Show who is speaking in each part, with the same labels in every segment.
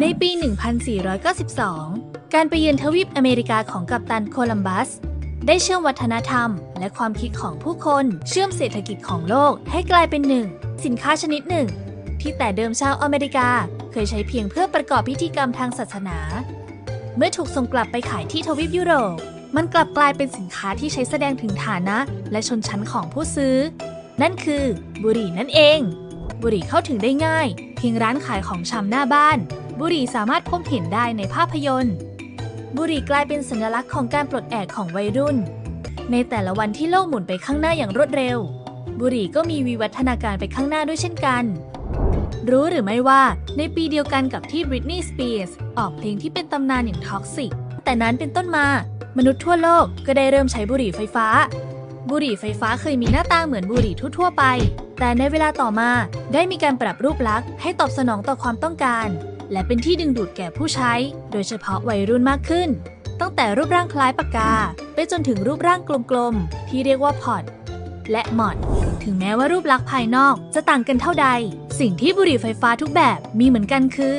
Speaker 1: ในปี 1492 การไปเยือนทวีปอเมริกาของกัปตันโคลัมบัส ได้เชื่อมวัฒนธรรม และความคิดของผู้คนเชื่อมเศรษฐกิจของโลกให้กลายเป็นหนึ่ง สินค้าชนิดหนึ่ง ที่แต่เดิมชาวอเมริกาเคยใช้เพียงเพื่อประกอบพิธีกรรมทางศาสนา เมื่อถูกส่งกลับไปขายที่ทวีปยุโรป มันกลับกลายเป็นสินค้าที่ใช้แสดงถึงฐานะ และชนชั้นของผู้ซื้อ นั่นคือบุหรี่นั่นเอง บุหรี่เข้าถึงได้ง่าย เพียงร้านขายของชำหน้าบ้าน บุหรี่สามารถพบเห็นได้ในภาพยนตร์ บุหรี่กลายเป็นสัญลักษณ์ของการปลดแอกของวัยรุ่น ในแต่ละวันที่โลกหมุนไปข้างหน้าอย่างรวดเร็ว บุหรี่ก็มีวิวัฒนาการไปข้างหน้าด้วยเช่นกัน รู้หรือไม่ว่าในปีเดียวกันกับที่บริตนีย์สเปียร์สออกเพลงที่เป็นตำนานอย่างท็อกซิกแต่นั้นเป็นต้นมามนุษย์ทั่วโลกก็ได้เริ่มใช้บุหรี่ไฟฟ้า บุหรี่ไฟฟ้าเคยมีหน้าตาเหมือนบุหรี่ทั่วๆไป แต่ในเวลาต่อมาได้มีการปรับรูปลักษณ์ให้ตอบสนองต่อความต้องการ และเป็นที่ดึงดูดแก่ผู้ใช้ โดยเฉพาะวัยรุ่นมากขึ้น ตั้งแต่รูปร่างคล้ายปากกา ไปจนถึงรูปร่างกลมๆ ที่เรียกว่าพอดและมอดถึงแม้ว่ารูปลักษณ์ภายนอกจะต่างกันเท่าใด สิ่งที่บุหรี่ไฟฟ้าทุกแบบมีเหมือนกันคือ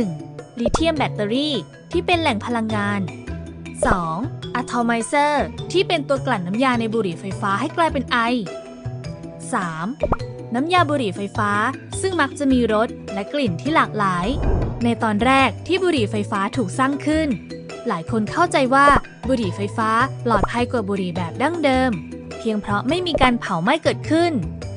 Speaker 1: 1. ลิเธียมแบตเตอรี่ ที่เป็นแหล่งพลังงาน 2. อะโทไมเซอร์ ที่เป็นตัวกลั่นน้ำยาในบุหรี่ไฟฟ้าให้กลายเป็นไอ 3. น้ำยาบุหรี่ไฟฟ้า ซึ่งมักจะมีรสและกลิ่นที่หลากหลาย ในตอนแรกที่บุหรี่ไฟฟ้าถูกสร้างขึ้น หลายคนเข้าใจว่าบุหรี่ไฟฟ้าปลอดภัยกว่าบุหรี่แบบดั้งเดิม เพียงเพราะไม่มีการเผาไหม้เกิดขึ้น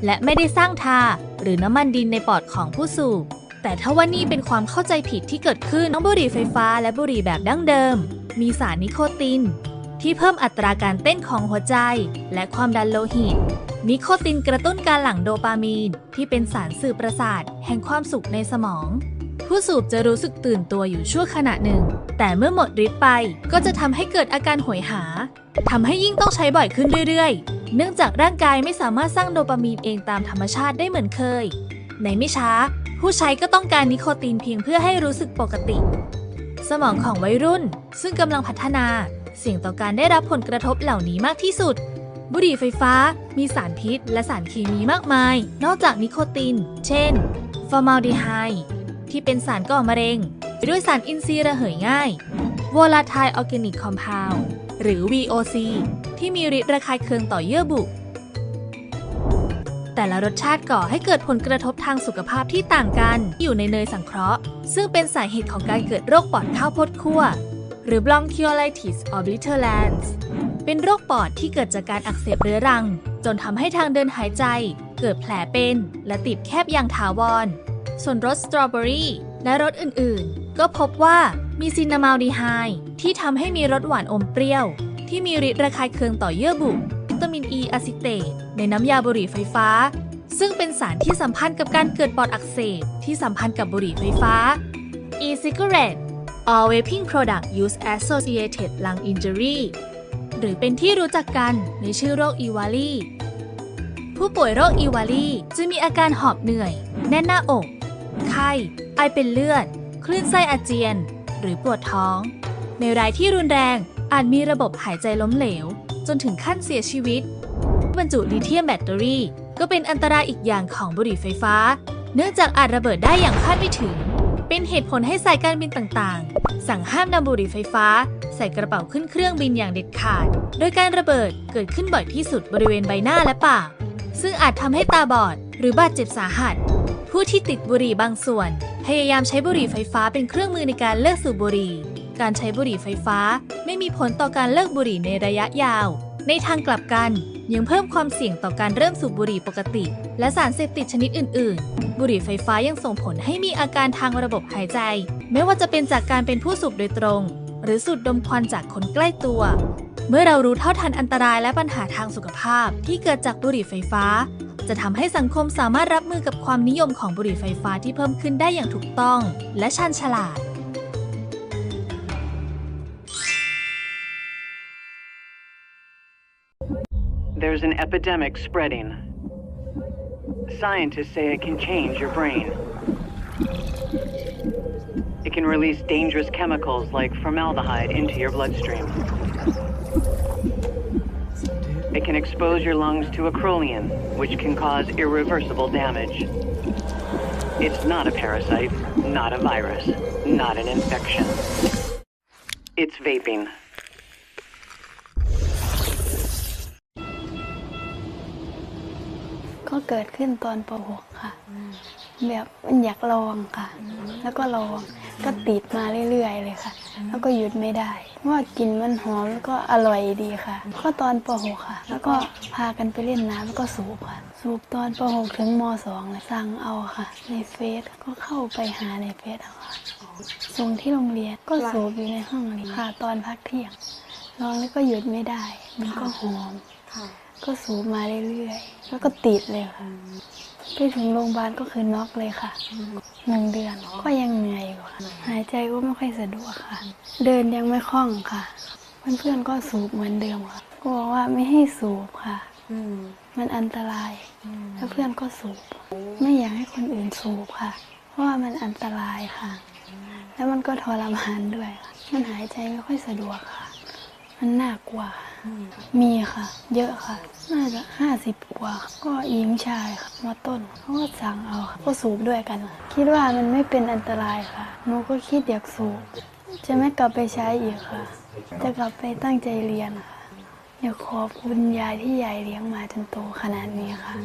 Speaker 1: และไม่ได้สร้างทาหรือน้ำมันดินในปอดของผู้สูบแต่ถ้าว่านี่เป็นความเข้าใจผิดที่เกิดขึ้นทั้งบุหรี่ไฟฟ้าและบุหรี่แบบดั้งเดิม มีสารนิโคติน ที่เพิ่มอัตราการเต้นของหัวใจ และความดันโลหิต นิโคตินกระตุ้นการหลั่งโดปามีน ที่เป็นสารสื่อประสาท แห่งความสุขในสมอง ผู้สูบจะรู้สึกตื่นตัวอยู่ชั่วขณะหนึ่ง แต่เมื่อหมดฤทธิ์ไปก็จะทำให้เกิดอาการหวยหาทำให้ยิ่งต้องใช้บ่อยขึ้นเรื่อยๆ เนื่องจากร่างกายไม่สามารถสร้างโดปามีนเองตามธรรมชาติได้เหมือนเคย ในไม่ช้า ผู้ใช้ก็ต้องการนิโคตินเพียงเพื่อให้รู้สึกปกติ สมองของวัยรุ่น ซึ่งกำลังพัฒนา เสี่ยงต่อการได้รับผลกระทบเหล่านี้มากที่สุด บุหรี่ไฟฟ้า มีสารพิษ และสารเคมีมากมาย นอกจากนิโคติน เช่น ฟอร์มาลดีไฮด์ที่เป็นสารก่อมะเร็งด้วยสารอินทรีย์ระเหยง่าย volatile organic compound หรือ VOC ที่มีฤทธิ์ระคายเคืองต่อเยื่อบุ แต่ละรสชาติก่อให้เกิดผลกระทบทางสุขภาพที่ต่างกัน อยู่ในเนยสังเคราะห์ ซึ่งเป็นสาเหตุของการเกิดโรคปอดข้าวโพดคั่ว หรือ bronchiolitis obliterans เป็นโรคปอดที่เกิดจากการอักเสบเรื้อรัง จนทำให้ทางเดินหายใจ เกิดแผลเป็น และติดแคบอย่างถาวร ส่วนรสสตรอเบอรี่และรสอื่นๆ ก็พบว่ามีซินนามาลดีไฮที่ทำให้มีรสหวานอมเปรี้ยว ที่มีฤทธิ์ระคายเคืองต่อเยื่อบุวิตามินอ e ีอะซิเตตในน้ำยาบุหรี่ไฟฟ้า ซึ่งเป็นสารที่สัมพันธ์กับการเกิดปอดอักเสบที่สัมพันธ์กับบุหรี่ไฟฟ้า e-cigarette all vaping product use associated lung injury หรือเป็นที่รู้จักกันในชื่อโรคอีวาลีผู้ป่วยโรคอีวาลีจะมีอาการหอบเหนื่อย แน่นหน้าอก ไข้ ไอเป็นเลือด คลื่นไส้อาเจียน หรือปวดท้อง ในรายที่รุนแรงอาจมีระบบหายใจล้มเหลว จนถึงขั้นเสียชีวิต บรรจุลิเธียมแบตเตอรี่ ก็เป็นอันตรายอีกอย่างของบุหรี่ไฟฟ้า เนื่องจากอาจระเบิดได้อย่างคาดไม่ถึง เป็นเหตุผลให้สายการบินต่างๆ สั่งห้ามนำบุหรี่ไฟฟ้า ใส่กระเป๋าขึ้นเครื่องบินอย่างเด็ดขาด โดยการระเบิดเกิดขึ้นบ่อยที่สุดบริเวณใบหน้าและปาก ซึ่งอาจทำให้ตาบอด หรือบาดเจ็บสาหัส ผู้ที่ติดบุหรี่บางส่วน พยายามใช้บุหรี่ไฟฟ้าเป็นเครื่องมือในการเลิกสูบบุหรี่ การใช้บุหรี่ไฟฟ้าไม่มีผลต่อการเลิกบุหรี่ในระยะยาว ในทางกลับกันยังเพิ่มความเสี่ยงต่อการเริ่มสูบบุหรี่ปกติ และสารเสพติดชนิดอื่น ๆ บุหรี่ไฟฟ้ายังส่งผลให้มีอาการทางระบบหายใจ ไม่ว่าจะเป็นจากการเป็นผู้สูบโดยตรง หรือสูดดมควันจากคนใกล้ตัว เมื่อเรารู้เท่าทันอันตรายและปัญหาทางสุขภาพที่เกิดจากบุหรี่ไฟฟ้า จะทำให้สังคมสามารถรับมือกับความนิยมของบุหรี่ไฟฟ้าที่เพิ่มขึ้นได้อย่างถูกต้อง และชันฉลาด
Speaker 2: There's an epidemic spreading. Scientists say it can change your brain. It can release dangerous chemicals like formaldehyde into your bloodstream. It can expose your lungs to acrolein, which can cause irreversible damage. It's not a parasite, Not a virus, not an infection. It's vaping.
Speaker 3: เกิดขึ้นตอนป .6 ค่ะ แบบมันอยากลองค่ะ แล้วก็ลองก็ติดมาเรื่อยๆเลยค่ะ แล้วก็หยุดไม่ได้เพราะว่ากลิ่นมันหอมแล้วก็อร่อยดีค่ะ ก็ตอนป .6 ค่ะ แล้วก็พากันไปเล่นน้ำแล้วก็สูบค่ะ สูบตอนป .6 ถึงม .2 เลยสั่งเอาค่ะ ในเฟซก็เข้าไปหาในเฟซเอาค่ะส่งที่โรงเรียนก็สูบอยู่ในห้องเรียนค่ะ ตอนพักเที่ยงลองแล้วก็หยุดไม่ได้ มันก็หอมก็สูบมาเรื่อยๆ แล้วก็ติดเลยค่ะ ไปถึงโรงพยาบาลก็คือน็อกเลยค่ะ หนึ่งเดือนก็ยังเหนื่อยอยู่ค่ะ หายใจก็ไม่ค่อยสะดวกค่ะ เดินยังไม่คล่องค่ะ เพื่อนๆก็สูบเหมือนเดิมค่ะ ก็บอกว่าไม่ให้สูบค่ะ มันอันตราย แล้วเพื่อนก็สูบ ไม่อยากให้คนอื่นสูบค่ะ เพราะว่ามันอันตรายค่ะ แล้วมันก็ทรมานด้วยค่ะ มันหายใจไม่ค่อยสะดวกค่ะ มันน่ากลัวค่ะ มีค่ะ เยอะค่ะ น่าจะห้าสิบกว่า ก็หญิงชายค่ะมาต้นเขาก็สั่งเอาค่ะก็สูบด้วยกัน คิดว่ามันไม่เป็นอันตรายค่ะหนูก็คิดอยากสูบจะไม่กลับไปใช้อีกค่ะ จะกลับไปตั้งใจเรียนค่ะ อยากขอบคุณยายที่ยายเลี้ยงมาจนโตขนาดนี้ค่ะ